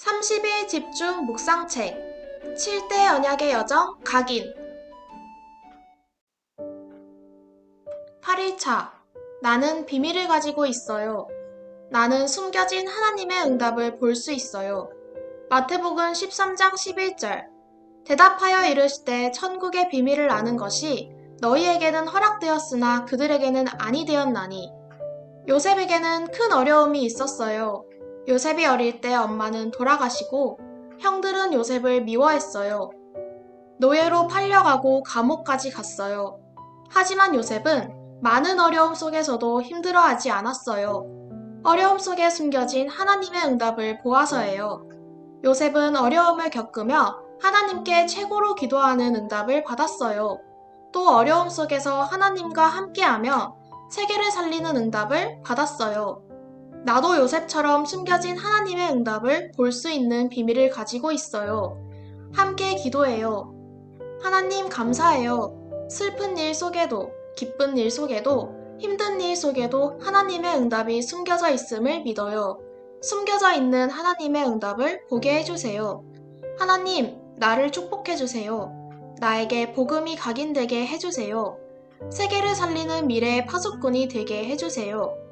30일 집중 묵상책 7대 언약의 여정 각인 8일차 나는 비밀을 가지고 있어요. 나는 숨겨진 하나님의 응답을 볼 수 있어요. 마태복음 13장 11절 대답하여 이르시되 천국의 비밀을 아는 것이 너희에게는 허락되었으나 그들에게는 아니 되었나니 요셉에게는 큰 어려움이 있었어요. 요셉이 어릴 때 엄마는 돌아가시고 형들은 요셉을 미워했어요. 노예로 팔려가고 감옥까지 갔어요. 하지만 요셉은 많은 어려움 속에서도 힘들어하지 않았어요. 어려움 속에 숨겨진 하나님의 응답을 보아서예요. 요셉은 어려움을 겪으며 하나님께 최고로 기도하는 응답을 받았어요. 또 어려움 속에서 하나님과 함께하며 세계를 살리는 응답을 받았어요. 나도 요셉처럼 숨겨진 하나님의 응답을 볼 수 있는 비밀을 가지고 있어요. 함께 기도해요. 하나님 감사해요. 슬픈 일 속에도, 기쁜 일 속에도, 힘든 일 속에도 하나님의 응답이 숨겨져 있음을 믿어요. 숨겨져 있는 하나님의 응답을 보게 해주세요. 하나님, 나를 축복해주세요. 나에게 복음이 각인되게 해주세요. 세계를 살리는 미래의 파수꾼이 되게 해주세요.